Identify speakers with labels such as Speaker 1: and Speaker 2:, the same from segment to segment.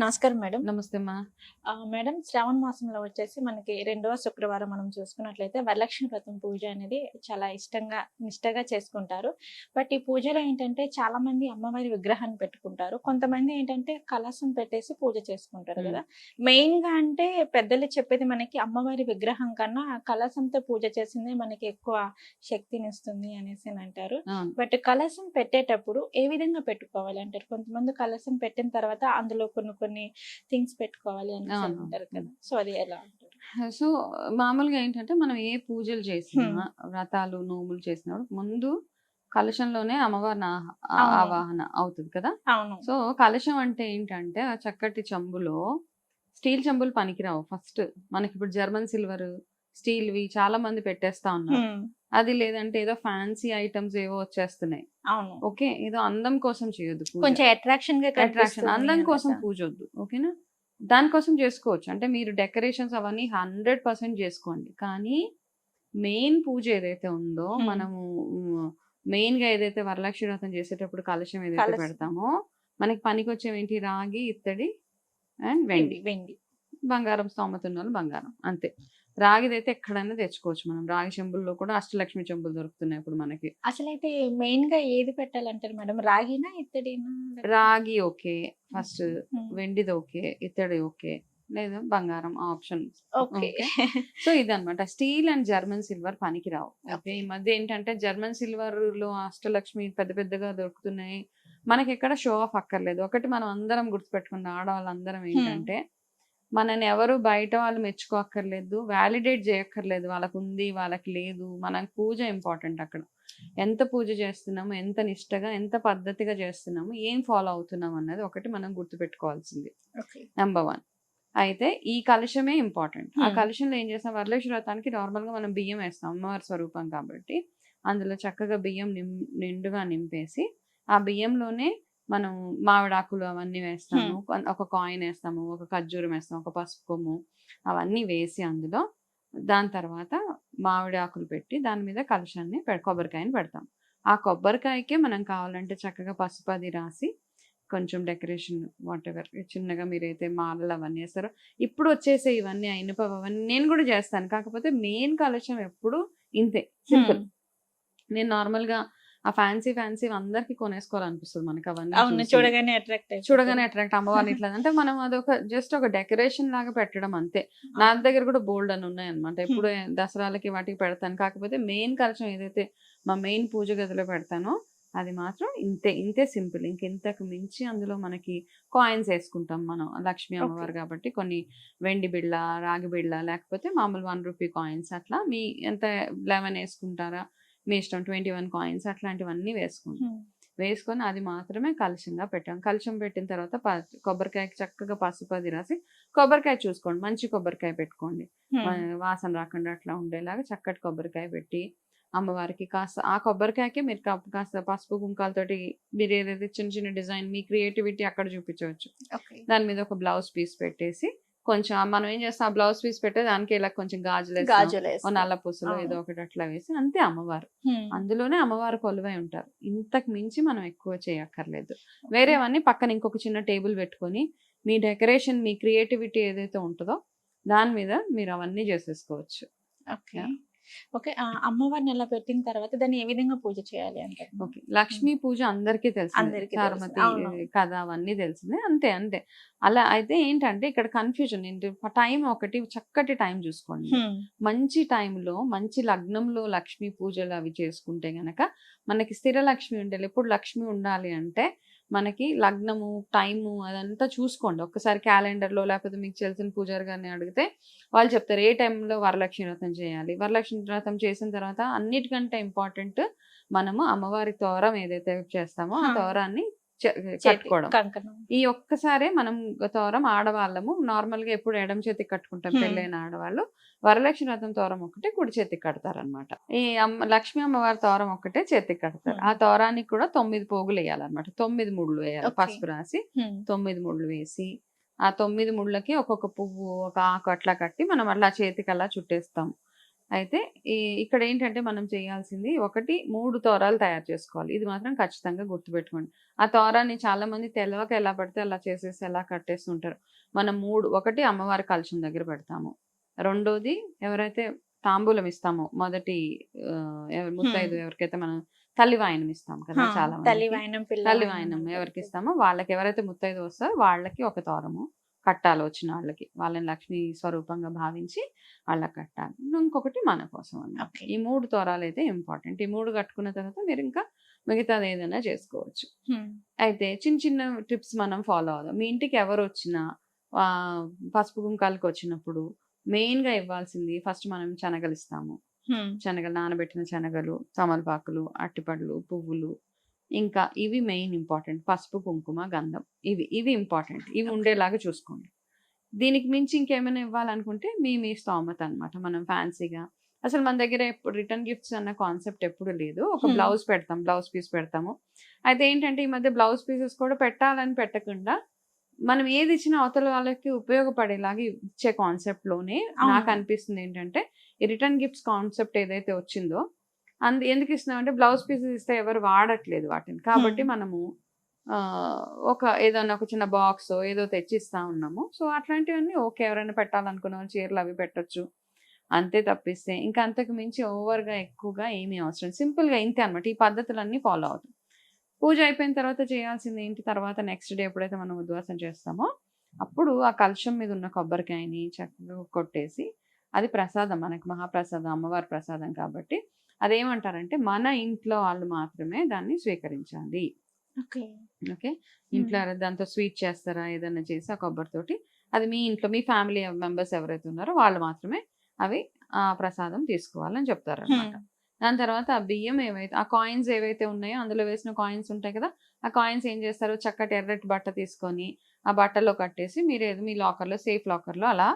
Speaker 1: నమస్కారం మేడం.
Speaker 2: నమస్తే అమ్మా.
Speaker 1: ఆ, మేడం శ్రావణ మాసంలో వచ్చేసి మనకి రెండవ శుక్రవారం మనం చూసుకున్నట్లయితే వరలక్ష్మి వ్రతం పూజ అనేది చాలా ఇష్టంగా నిష్టగా చేసుకుంటారు. బట్ ఈ పూజలో ఏంటంటే చాలా మంది అమ్మవారి విగ్రహాన్ని పెట్టుకుంటారు. కొంతమంది ఏంటంటే కలశం పెట్టేసి పూజ చేసుకుంటారు. కదా. మెయిన్గా అంటే పెద్దలు చెప్పేది మనకి అమ్మవారి విగ్రహం కన్నా ఆ కలశంతో పూజ చేసిందే మనకి ఎక్కువ శక్తిని ఇస్తుంది అనేసి అని అంటారు. బట్ కలశం పెట్టేటప్పుడు ఏ విధంగా పెట్టుకోవాలి అంటారు? కొంతమంది కలశం పెట్టిన తర్వాత అందులో కొన్ని కొన్ని థింగ్స్ పెట్టుకోవాలి అని. అంటారు కదా. సో అది ఎలా అంటారు
Speaker 2: సో మామూలుగా ఏంటంటే మనం ఏ పూజలు చేసినా వ్రతాలు నోములు చేసినప్పుడు ముందు కలశంలోనే అమ్మవారిని. ఆవాహన అవుతుంది కదా? సో కలశం అంటే ఏంటంటే ఆ చక్కటి చెంబులో స్టీల్ చెంబులు పనికిరావు ఫస్ట్. మనకి ఇప్పుడు జర్మన్ సిల్వర్ స్టీల్వి చాలా మంది పెట్టేస్తా ఉన్నారు. అది లేదంటే ఏదో ఫ్యాన్సీ ఐటమ్స్ ఏవో వచ్చేస్తున్నాయి.
Speaker 1: అవును.
Speaker 2: ఓకే? ఏదో అందం కోసం చేయొద్దు.
Speaker 1: కొంచెం అట్రాక్షన్గా
Speaker 2: అట్రాక్షన్ అందం కోసం. పూజ వద్దు ఓకేనా దానికోసం చేసుకోవచ్చు. అంటే మీరు డెకరేషన్స్ అవన్నీ హండ్రెడ్ పర్సెంట్ చేసుకోండి. కానీ మెయిన్ పూజ ఏదైతే ఉందో. మనము మెయిన్గా ఏదైతే వరలక్ష్మి వ్రతం చేసేటప్పుడు కలశం ఏదైతే. పెడతామో మనకి పనికి వచ్చేవి ఏంటి రాగి ఇత్తడి అండ్ వెండి
Speaker 1: వెండి.
Speaker 2: బంగారం స్తోమత ఉన్న వాళ్ళు బంగారం అంతే. రాగిదైతే ఎక్కడైనా తెచ్చుకోవచ్చు మనం. రాగి చెంబుల్లో కూడా అష్టలక్ష్మి చెంబులు దొరుకుతున్నాయి ఇప్పుడు మనకి.
Speaker 1: అసలైతే మెయిన్గా ఏది పెట్టాలంటారు మేడం? రాగినా ఇత్తడినా?
Speaker 2: రాగి ఓకే. ఫస్ట్. వెండిది ఓకే ఇత్తడి ఓకే లేదా బంగారం ఆప్షన్
Speaker 1: ఓకే.
Speaker 2: సో ఇదన్నమాట. స్టీల్ అండ్ జర్మన్ సిల్వర్ పనికిరావు. ఓకే. ఈ మధ్య ఏంటంటే జర్మన్ సిల్వర్లో అష్టలక్ష్మి పెద్ద పెద్దగా దొరుకుతున్నాయి. మనకి ఎక్కడ షో ఆఫ్ అక్కర్లేదు. ఒకటి మనం అందరం గుర్తుపెట్టుకున్న ఆడవాళ్ళందరం ఏంటంటే మనని ఎవరు బయట వాళ్ళు మెచ్చుకోక్కర్లేదు వ్యాలిడేట్ చేయక్కర్లేదు. వాళ్ళకు ఉంది వాళ్ళకి లేదు. మన పూజ ఇంపార్టెంట్ అక్కడ. ఎంత పూజ చేస్తున్నాము ఎంత నిష్టగా ఎంత పద్ధతిగా చేస్తున్నాము ఏం ఫాలో అవుతున్నాం అన్నది ఒకటి మనం గుర్తుపెట్టుకోవాల్సింది. నెంబర్ వన్ అయితే ఈ కలశమే ఇంపార్టెంట్ ఆ
Speaker 1: Hmm.
Speaker 2: కలశంలో ఏం చేస్తాం? వరలక్ష్మి వ్రతానికి నార్మల్గా మనం బియ్యం వేస్తాం. అమ్మవారి స్వరూపం కాబట్టి. అందులో చక్కగా బియ్యం నిం నిండుగా నింపేసి ఆ బియ్యంలోనే మనం మామిడాకులు అవన్నీ వేస్తాము ఒక కాయిన్ వేస్తాము ఒక ఖర్జూరం వేస్తాము ఒక పసుపు కొమ్ము అవన్నీ వేసి అందులో దాని తర్వాత మామిడి ఆకులు పెట్టి దాని మీద కలశాన్ని పె- కొబ్బరికాయని పెడతాం. ఆ కొబ్బరికాయకే మనం కావాలంటే చక్కగా పసుపు అది రాసి కొంచెం డెకరేషన్ వాట్ ఎవర్ చిన్నగా మీరైతే మాలలు అవన్నీ వేస్తారో ఇప్పుడు వచ్చేసే ఇవన్నీ అయినప అవన్నీ నేను కూడా చేస్తాను. కాకపోతే మెయిన్ కలెక్షన్ ఎప్పుడు ఇంతే. సింపుల్. నేను నార్మల్గా ఆ ఫ్యాన్సీ ఫ్యాన్సీ అందరికి కొనేసుకోవాలనిపిస్తుంది మనకి అవన్నీ
Speaker 1: అవును. చూడగానే అట్రాక్ట్
Speaker 2: చూడగానే అట్రాక్ట్ అమ్మవారిని ఇట్లా. అంటే మనం అదొక జస్ట్ ఒక డెకరేషన్ లాగా పెట్టడం అంతే. నా దగ్గర కూడా బోల్డ్ అని ఉన్నాయి అనమాట ఎప్పుడు దసరాలకి వాటికి పెడతాను. కాకపోతే మెయిన్ కలశం ఏదైతే మా మెయిన్ పూజ గదిలో పెడతానో అది మాత్రం ఇంతే ఇంతే సింపుల్ ఇంకెంతకు మించి అందులో మనకి కాయిన్స్ వేసుకుంటాం మనం. లక్ష్మీ అమ్మవారు కాబట్టి కొన్ని వెండి బిళ్ళ రాగి బిళ్ళ లేకపోతే మామూలు వన్ రూపీ కాయిన్స్ అట్లా. మీ ఎంత లెవెన్ వేసుకుంటారా? మీ ఇష్టం ట్వంటీ వన్ కాయిన్స్ అట్లాంటివన్నీ వేసుకుంటాం. వేసుకొని అది మాత్రమే కలుషంగా పెట్టాం. కలుషం పెట్టిన తర్వాత కొబ్బరికాయకి చక్కగా పసుపు అది రాసి కొబ్బరికాయ చూసుకోండి. మంచి కొబ్బరికాయ పెట్టుకోండి. వాసన రాకుండా అట్లా ఉండేలాగా చక్కటి కొబ్బరికాయ పెట్టి అమ్మవారికి కాస్త ఆ కొబ్బరికాయకి మీరు కాస్త పసుపు కుంకాలతోటి మీరు ఏదైతే చిన్న చిన్న డిజైన్ మీ క్రియేటివిటీ అక్కడ చూపించవచ్చు. దాని మీద ఒక బ్లౌజ్ పీస్ పెట్టేసి కొంచెం మనం ఏం చేస్తాం ఆ బ్లౌజ్ పీస్ పెట్టే దానికి ఇలా కొంచెం గాజులు.
Speaker 1: గాజులు.
Speaker 2: నల్ల పూసలు. ఏదో ఒకటి అట్లా వేసి అంతే అమ్మవారు. అందులోనే అమ్మవారు కొలువై ఉంటారు ఇంతకు మించి మనం ఎక్కువ చేయక్కర్లేదు వేరేవన్నీ పక్కన ఇంకొక చిన్న టేబుల్ పెట్టుకొని మీ డెకరేషన్ మీ క్రియేటివిటీ ఏదైతే ఉంటుందో దాని మీద మీరు అవన్నీ చేసేసుకోవచ్చు
Speaker 1: ఓకే ఓకే. అమ్మవారిని అలా పెట్టిన తర్వాత దాన్ని ఏ విధంగా పూజ చేయాలి అంటే
Speaker 2: ఓకే. లక్ష్మీ పూజ అందరికీ
Speaker 1: అందరికీ
Speaker 2: చారుమతి
Speaker 1: తెలుసు. అవును.
Speaker 2: కథ అవన్నీ తెలిసిందే. అంతే అంతే. అలా అయితే ఏంటంటే ఇక్కడ కన్ఫ్యూజన్ ఏంటి? టైం ఒకటి చక్కటి టైం చూసుకోండి. మంచి టైంలో మంచి లగ్నంలో లక్ష్మీ పూజలు అవి చేసుకుంటే గనక మనకి స్థిర లక్ష్మి ఉండాలి. ఎప్పుడు లక్ష్మి ఉండాలి అంటే మనకి లగ్నము టైము అదంతా చూసుకోండి ఒక్కసారి క్యాలెండర్లో లేకపోతే మీకు తెలిసిన పూజారి గారిని అడిగితే వాళ్ళు చెప్తారు ఏ టైంలో వరలక్ష్మి వ్రతం చేయాలి వరలక్ష్మి వ్రతం చేసిన తర్వాత అన్నిటికంటే ఇంపార్టెంట్ మనము అమ్మవారి తోరం ఏదైతే చేస్తామో ఆ. తోరాన్ని కట్టుకోవడం ఈ ఒక్కసారే మనం తోరం ఆడవాళ్ళము నార్మల్గా ఎప్పుడు ఎడం చేతికి కట్టుకుంటాం. పెళ్ళైన ఆడవాళ్ళు వరలక్ష్మి వ్రతం తోరం ఒకటే కుడి చేతికి కడతారనమాట ఈ అమ్మ లక్ష్మీ అమ్మవారి తోరం ఒకటే చేతికి కడతారు. ఆ తోరానికి కూడా తొమ్మిది పోగులు వేయాలన్నమాట తొమ్మిది ముళ్ళు వేయాలి. పసుపు రాసి. తొమ్మిది ముళ్ళు వేసి ఆ తొమ్మిది ముళ్ళకి ఒక్కొక్క పువ్వు ఒక ఆకు అట్లా కట్టి మనం అట్లా చేతికి అలా చుట్టేస్తాం అయితే ఈ ఇక్కడ ఏంటంటే మనం చేయాల్సింది ఒకటి మూడు తోరాలు తయారు చేసుకోవాలి. ఇది మాత్రం ఖచ్చితంగా గుర్తుపెట్టుకోండి. ఆ తోరాన్ని చాలా మంది తెలవక ఎలా పడితే అలా చేసేసి ఎలా కట్టేస్తుంటారు. మనం మూడు ఒకటి అమ్మవారి కలశం దగ్గర పెడతాము. రెండోది ఎవరైతే తాంబూలం ఇస్తామో మొదటి ముత్తైదు ఎవరికైతే మనం తల్లి వాయనం ఇస్తాం కదా చాలా
Speaker 1: తల్లి. వాయనం
Speaker 2: తల్లి వాయనం ఎవరికి ఇస్తామో వాళ్ళకి ఎవరైతే ముత్తైదు వస్తారో వాళ్ళకి ఒక తోరము. కట్టాలి వచ్చిన వాళ్ళకి. వాళ్ళని లక్ష్మి స్వరూపంగా భావించి వాళ్ళకి కట్టాలి. ఇంకొకటి మన కోసం అన్నమాట. ఈ మూడు తోరాలు అయితే ఇంపార్టెంట్. ఈ మూడు కట్టుకున్న తర్వాత మీరు ఇంకా మిగతాది ఏదైనా చేసుకోవచ్చు. అయితే చిన్న చిన్న టిప్స్ మనం ఫాలో అవుదాం. మీ ఇంటికి ఎవరు వచ్చినా పసుపు కుంకాలకి వచ్చినప్పుడు మెయిన్గా ఇవ్వాల్సింది ఫస్ట్ మనం శనగలు ఇస్తాము. శనగలు నానబెట్టిన శనగలు తమలపాకులు అట్టిపళ్ళు పువ్వులు ఇంకా ఇవి మెయిన్ ఇంపార్టెంట్ పసుపు కుంకుమ గంధం. ఇవి ఇవి ఇంపార్టెంట్ ఇవి ఉండేలాగా చూసుకోండి. దీనికి మించి ఇంకేమైనా ఇవ్వాలనుకుంటే మీ మీ స్తోమత అన్నమాట. మనం ఫ్యాన్సీగా అసలు మన దగ్గర ఎప్పుడు రిటర్న్ గిఫ్ట్స్ అన్న కాన్సెప్ట్ ఎప్పుడు లేదు. ఒక
Speaker 1: Hmm.
Speaker 2: బ్లౌజ్ పెడతాం బ్లౌజ్ పీస్ పెడతాము. అయితే ఏంటంటే ఈ మధ్య బ్లౌజ్ పీసెస్ కూడా పెట్టాలని పెట్టకుండా మనం ఏది ఇచ్చినా అవతల వాళ్ళకి ఉపయోగపడేలాగా ఇచ్చే కాన్సెప్ట్లోనే
Speaker 1: అవును.
Speaker 2: నాకు అనిపిస్తుంది ఏంటంటే ఈ రిటర్న్ గిఫ్ట్స్ కాన్సెప్ట్ ఏదైతే వచ్చిందో అందు ఎందుకు ఇస్తున్నామంటే బ్లౌజ్ పీసెస్ ఇస్తే ఎవరు వాడట్లేదు వాటిని. కాబట్టి
Speaker 1: Hmm.
Speaker 2: మనము ఒక ఏదైనా ఒక చిన్న బాక్స్ ఏదో తెచ్చి ఇస్తా ఉన్నాము. సో అట్లాంటివన్నీ ఓకే. ఎవరైనా పెట్టాలనుకున్న వాళ్ళు చీరలు అవి పెట్టొచ్చు. అంతే తప్పిస్తే ఇంకా అంతకు మించి ఓవర్గా ఎక్కువగా ఏమీ అవసరం. సింపుల్గా ఇంతే అనమాట ఈ పద్ధతులన్నీ ఫాలో అవుతాం. పూజ అయిపోయిన తర్వాత చేయాల్సింది ఏంటి? తర్వాత నెక్స్ట్ డే ఎప్పుడైతే మనం ఉద్వాసం చేస్తామో అప్పుడు ఆ కలశం మీద ఉన్న కొబ్బరికాయని చక్కగా కొట్టేసి అది ప్రసాదం. మనకి మహాప్రసాదం అమ్మవారి ప్రసాదం కాబట్టి అదేమంటారంటే మన ఇంట్లో వాళ్ళు మాత్రమే దాన్ని స్వీకరించాలి.
Speaker 1: ఓకే.
Speaker 2: ఇంట్లో దాంతో స్వీట్ చేస్తారా? ఏదైనా చేసి ఆ కొబ్బరితోటి అది మీ ఇంట్లో మీ ఫ్యామిలీ మెంబర్స్ ఎవరైతే ఉన్నారో వాళ్ళు మాత్రమే అవి ఆ ప్రసాదం తీసుకోవాలని చెప్తారు అనమాట దాని తర్వాత ఆ బియ్యం ఏవైతే ఆ కాయిన్స్ ఏవైతే ఉన్నాయో అందులో వేసిన కాయిన్స్ ఉంటాయి కదా ఆ కాయిన్స్ ఏం చేస్తారు? చక్కటి ఎర్రటి బట్ట తీసుకొని ఆ బట్టలో కట్టేసి మీరు ఏదో మీ లాకర్లో సేఫ్ లాకర్లో అలా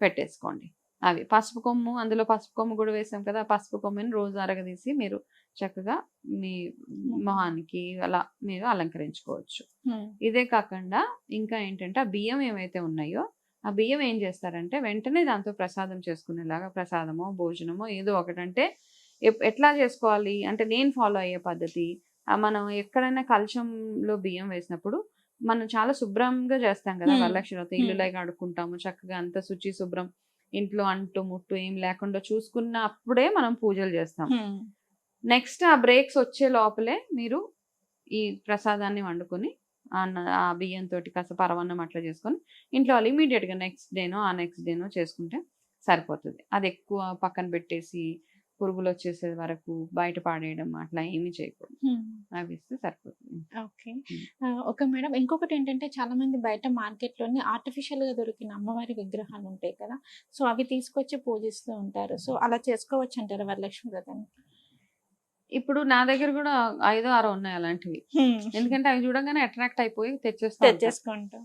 Speaker 2: పెట్టేసుకోండి. అవి పసుపు కొమ్ము అందులో పసుపు కొమ్ము కూడా వేసాం కదా ఆ పసుపు కొమ్ముని రోజు అరగదీసి మీరు చక్కగా మీ మొహానికి అలా మీరు అలంకరించుకోవచ్చు. ఇదే కాకుండా ఇంకా ఏంటంటే ఆ బియ్యం ఏవైతే ఉన్నాయో ఆ బియ్యం ఏం చేస్తారంటే వెంటనే దాంతో ప్రసాదం చేసుకునేలాగా ప్రసాదమో భోజనమో ఏదో ఒకటంటే ఎట్లా చేసుకోవాలి? అంటే నేను ఫాలో అయ్యే పద్ధతి మనం ఎక్కడైనా కలశంలో బియ్యం వేసినప్పుడు మనం చాలా శుభ్రంగా చేస్తాం కదా. వరలక్ష్మి వ్రతం ఇల్లులాగా ఆడుకుంటాము చక్కగా అంత శుచి శుభ్రం ఇంట్లో అంటు ముట్టు ఏం లేకుండా చూసుకున్నప్పుడే మనం పూజలు చేస్తాం. నెక్స్ట్ ఆ బ్రేక్స్ వచ్చే లోపలే మీరు ఈ ప్రసాదాన్ని వండుకొని ఆ న- ఆ బియ్యంతో కాస్త పరవన్నం అట్లా చేసుకొని ఇంట్లో వాళ్ళు ఇమీడియట్గా నెక్స్ట్ డేనో ఆ నెక్స్ట్ డేనో చేసుకుంటే సరిపోతుంది. అది ఎక్కువ పక్కన పెట్టేసి పురుగులు వచ్చేసే వరకు బయట పాడేయడం అట్లా ఏమీ చేయకూడదు. అవి ఇస్తే సరిపోతుంది.
Speaker 1: ఓకే. ఓకే మేడం ఇంకొకటి ఏంటంటే చాలా మంది బయట మార్కెట్లోని ఆర్టిఫిషియల్గా దొరికిన అమ్మవారి విగ్రహాలు ఉంటాయి కదా సో అవి తీసుకొచ్చి పూజిస్తూ ఉంటారు. సో అలా చేసుకోవచ్చు అంటారు వరలక్ష్మి వ్రతాన్ని
Speaker 2: ఇప్పుడు నా దగ్గర కూడా ఐదో ఆరో ఉన్నాయి అలాంటివి. ఎందుకంటే అవి చూడంగానే అట్రాక్ట్ అయిపోయి తెచ్చేస్తా
Speaker 1: తెచ్చేసుకుంటాం.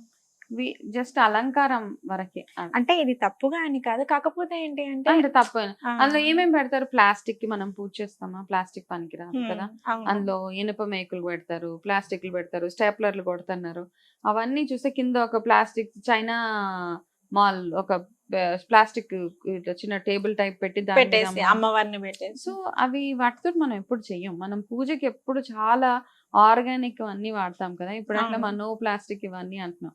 Speaker 2: జస్ట్ అలంకారం వరకే.
Speaker 1: అంటే ఇది తప్పుగా అని కాదు. కాకపోతే ఏంటి అంటే
Speaker 2: అంటే తప్ప. అందులో ఏమేమి పెడతారు? ప్లాస్టిక్కి మనం పూజ చేస్తామా? ప్లాస్టిక్ పనికిరాదు
Speaker 1: Hmm,
Speaker 2: కదా. అందులో ఇనుప మేకులు పెడతారు ప్లాస్టిక్లు పెడతారు స్టేప్లర్లు కొడుతున్నారు. అవన్నీ చూస్తే కింద ఒక ప్లాస్టిక్ చైనా మాల్ ఒక ప్లాస్టిక్ చిన్న టేబుల్ టైప్ పెట్టి
Speaker 1: పెట్టేసి
Speaker 2: అమ్మ-
Speaker 1: అమ్మవారిని పెట్టేసి.
Speaker 2: సో అవి వాటితో మనం ఎప్పుడు చెయ్యం. మనం పూజకి ఎప్పుడు చాలా ఆర్గానిక్ అన్ని వాడతాం కదా. ఇప్పుడు అట్లా. మనం ప్లాస్టిక్ ఇవన్నీ అంటున్నాం.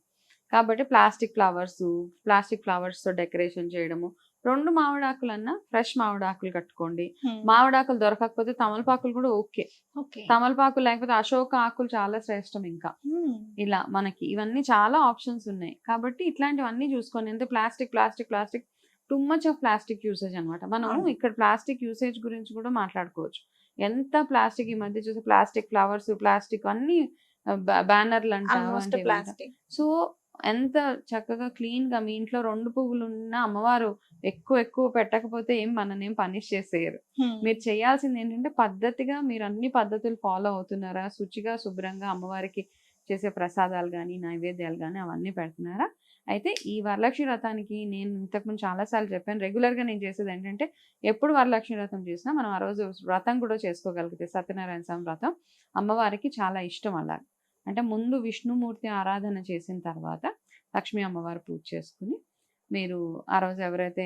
Speaker 2: కాబట్టి ప్లాస్టిక్ ఫ్లవర్స్ ప్లాస్టిక్ ఫ్లవర్స్తో డెకరేషన్ చేయడము. రెండు మామిడాకులన్నా ఫ్రెష్ మామిడాకులు కట్టుకోండి. మామిడాకులు దొరకకపోతే తమలపాకులు కూడా ఓకే. తమలపాకులు లేకపోతే అశోక ఆకులు చాలా శ్రేష్టం ఇంకా. ఇలా మనకి ఇవన్నీ చాలా ఆప్షన్స్ ఉన్నాయి. కాబట్టి ఇట్లాంటివన్నీ చూసుకోండి ఎంత plastic plastic plastic too much of plastic usage అన్నమాట. మనం. ఇక్కడ ప్లాస్టిక్ యూసేజ్ గురించి కూడా మాట్లాడుకోవచ్చు. ఎంత ప్లాస్టిక్ ఈ మధ్య చూసి ప్లాస్టిక్ ఫ్లవర్స్ ప్లాస్టిక్ అన్ని బ్యానర్లు అంట సో ఎంత చక్కగా క్లీన్గా మీ ఇంట్లో రెండు పువ్వులు ఉన్న అమ్మవారు ఎక్కువ ఎక్కువ పెట్టకపోతే ఏం మననేం పనిష్ చేసేయరు. మీరు చేయాల్సింది ఏంటంటే పద్ధతిగా మీరు అన్ని పద్ధతులు ఫాలో అవుతున్నారా? శుచిగా శుభ్రంగా అమ్మవారికి చేసే ప్రసాదాలు కానీ నైవేద్యాలు కానీ అవన్నీ పెడుతున్నారా? అయితే ఈ వరలక్ష్మి వ్రతానికి నేను ఇంతకుముందు చాలాసార్లు చెప్పాను. రెగ్యులర్గా నేను చేసేది ఏంటంటే ఎప్పుడు వరలక్ష్మి వ్రతం చేసినా మనం ఆ రోజు వ్రతం కూడా చేసుకోగలిగితే సత్యనారాయణ స్వామి వ్రతం అమ్మవారికి చాలా ఇష్టం అలా అంటే ముందు విష్ణుమూర్తి ఆరాధన చేసిన తర్వాత లక్ష్మీ అమ్మవారు పూజ చేసుకుని మీరు ఆ రోజు ఎవరైతే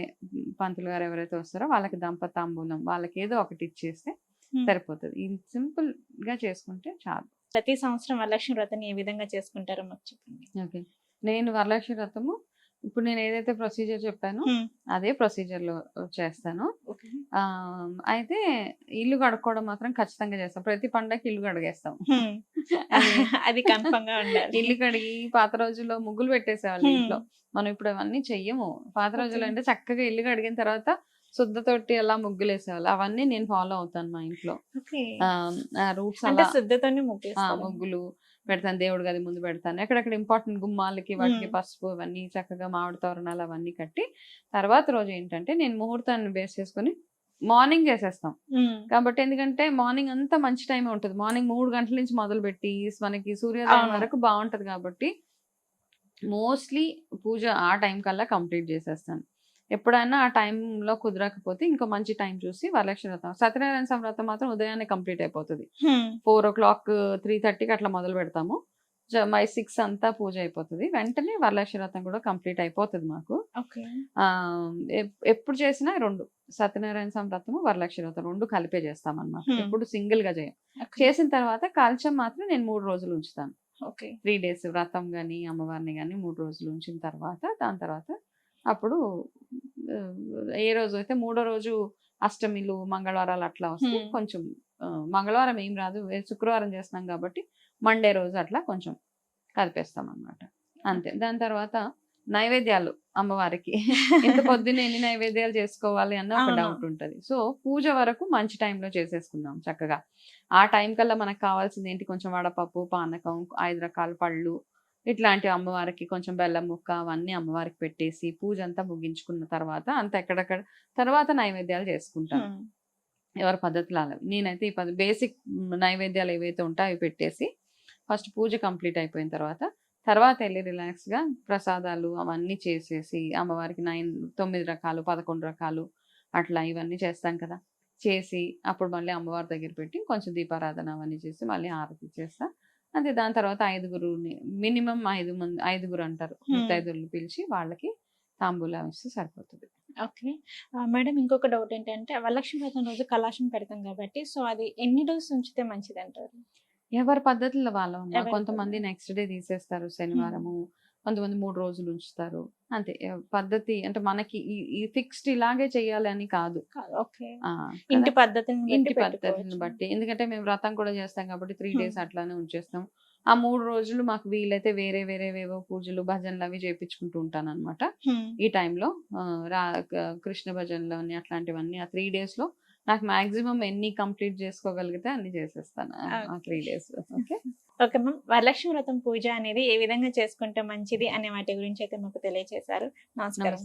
Speaker 2: పంతులు గారు ఎవరైతే వస్తారో వాళ్ళకి దంపతాంబూలం వాళ్ళకి ఏదో ఒకటి ఇచ్చేస్తే. సరిపోతుంది. ఇది సింపుల్గా చేసుకుంటే చాలు.
Speaker 1: ప్రతి సంవత్సరం వరలక్ష్మి వ్రతం ఏ విధంగా చేసుకుంటారో మాకు చెప్పండి.
Speaker 2: ఓకే. నేను వరలక్ష్మి వ్రతము ఇప్పుడు నేను ఏదైతే ప్రొసీజర్ చెప్పానో. అదే ప్రొసీజర్లో చేస్తాను అయితే ఇల్లు కడుక్కోవడం మాత్రం ఖచ్చితంగా చేస్తాం ప్రతి పండగకి ఇల్లు కడిగేస్తాం. అది-
Speaker 1: అది కన్ఫర్మ్గా ఉండాలి
Speaker 2: ఇల్లు కడిగి పాత రోజుల్లో ముగ్గులు పెట్టేసేవాళ్ళు. ఇంట్లో మనం ఇప్పుడు అవన్నీ చెయ్యము పాత రోజుల్లో. అంటే చక్కగా ఇల్లు కడిగిన తర్వాత శుద్ధతోటి అలా ముగ్గులు వేసేవాళ్ళు అవన్నీ నేను ఫాలో అవుతాను మా ఇంట్లో. రూట్స్ ముగ్గులు పెడతాను దేవుడి గది ముందు పెడతాను ఎక్కడెక్కడ ఇంపార్టెంట్ గుమ్మాలకి వాటికి. పసుపు అవన్నీ చక్కగా మామిడి తోరణాలు అవన్నీ కట్టి తర్వాత రోజు ఏంటంటే నేను ముహూర్తాన్ని బేస్ చేసుకొని మార్నింగ్ చేసేస్తాం. కాబట్టి ఎందుకంటే మార్నింగ్ అంతా మంచి టైం ఉంటుంది మార్నింగ్ మూడు గంటల నుంచి మొదలు పెట్టి మనకి సూర్యోదయం. వరకు బాగుంటది కాబట్టి మోస్ట్లీ పూజ ఆ టైం కల్లా కంప్లీట్ చేసేస్తాను ఎప్పుడైనా ఆ టైంలో కుదరకపోతే ఇంకో మంచి టైం చూసి వరలక్ష్మి వ్రతం సత్యనారాయణ సంవ్రతం మాత్రం ఉదయాన్నే కంప్లీట్ అయిపోతుంది. ఫోర్ ఓ క్లాక్ త్రీ థర్టీకి అట్లా మొదలు పెడతాము. మై సిక్స్ అంతా పూజ అయిపోతుంది. వెంటనే వరలక్ష్మి వ్రతం కూడా కంప్లీట్ అయిపోతుంది మాకు. ఎప్పుడు చేసినా రెండు సత్యనారాయణ సంవ్రతము వరలక్ష్మి వ్రతం రెండు కలిపే చేస్తాం అన్నమాట
Speaker 1: Hmm.
Speaker 2: ఎప్పుడు సింగిల్గా చేయం. చేసిన తర్వాత కాల్చం మాత్రం నేను మూడు రోజులు ఉంచుతాను. త్రీ డేస్ వ్రతం కానీ అమ్మవారిని కానీ మూడు రోజులు ఉంచిన తర్వాత దాని తర్వాత అప్పుడు ఏ రోజు అయితే మూడో రోజు అష్టమిలు మంగళవారాలు అట్లా వస్తే. కొంచెం మంగళవారం ఏం రాదు. శుక్రవారం చేస్తున్నాం కాబట్టి మండే రోజు అట్లా కొంచెం కలిపేస్తాం అన్నమాట అంతే. దాని తర్వాత నైవేద్యాలు అమ్మవారికి. ఇంత పొద్దున్న ఎన్ని నైవేద్యాలు చేసుకోవాలి అన్న ఒక. డౌట్ ఉంటది. సో పూజ వరకు మంచి టైంలో చేసేసుకుందాం చక్కగా. ఆ టైం కల్లా మనకు కావాల్సింది ఏంటి? కొంచెం వడపప్పు పానకం ఐదు రకాల పళ్ళు ఇట్లాంటి అమ్మవారికి కొంచెం బెల్లం ముక్క అవన్నీ అమ్మవారికి పెట్టేసి పూజ అంతా ముగించుకున్న తర్వాత అంత ఎక్కడెక్కడ తర్వాత నైవేద్యాలు చేసుకుంటాను. ఎవరి పద్ధతులు అలా నేనైతే ఈ బేసిక్ నైవేద్యాలు ఏవైతే ఉంటాయో అవి పెట్టేసి ఫస్ట్ పూజ కంప్లీట్ అయిపోయిన తర్వాత తర్వాత వెళ్ళి రిలాక్స్గా ప్రసాదాలు అవన్నీ చేసేసి అమ్మవారికి నైన్ తొమ్మిది రకాలు పదకొండు రకాలు అట్లా ఇవన్నీ చేస్తాం కదా. చేసి అప్పుడు మళ్ళీ అమ్మవారి దగ్గర పెట్టి కొంచెం దీపారాధన అవన్నీ చేసి మళ్ళీ ఆరతి చేస్తా. అంతే దాని తర్వాత ఐదుగురుని మినిమం ఐదు మంది ఐదుగురు అంటారు. ముత్తైదువులు పిలిచి వాళ్ళకి తాంబూలం ఇస్తే సరిపోతుంది.
Speaker 1: ఓకే. మేడం ఇంకొక డౌట్ ఏంటంటే వరలక్ష్మి వ్రతం రోజు కలాశం పెడతాం కాబట్టి సో అది ఎన్ని డోస్ ఉంచితే మంచిది అంటారు
Speaker 2: ఎవరి పద్ధతుల్లో వాళ్ళ కొంతమంది. నెక్స్ట్ డే తీసేస్తారు శనివారము కొంతమంది మూడు రోజులు ఉంచుతారు. అంతే. పద్ధతి అంటే మనకి ఈ- ఫిక్స్డ్ ఇలాగే చేయాలని కాదు.
Speaker 1: ఇంటి? పద్ధతిని
Speaker 2: ఇంటి పద్ధతిని. బట్టి. ఎందుకంటే మేము వ్రతం కూడా చేస్తాం కాబట్టి త్రీ. డేస్ అట్లానే ఉంచేస్తాం. ఆ మూడు రోజులు మాకు వీలైతే వేరే వేరేవేవో పూజలు భజనలు అవి చేపించుకుంటూ ఉంటాను అనమాట. ఈ టైంలో రా కృష్ణ భజనలు అని అట్లాంటివన్నీ ఆ త్రీ డేస్లో నాకు మాక్సిమం ఎన్ని కంప్లీట్ చేసుకోగలిగితే అన్ని చేసేస్తాను. ఆ three days. Okay?
Speaker 1: Okay ma'am Varalakshmi Vratam puja అనేది ఏ విధంగా చేసుకుంటే మంచిది అనే వాటి గురించి అయితే మాకు తెలియజేశారు నమస్కారం.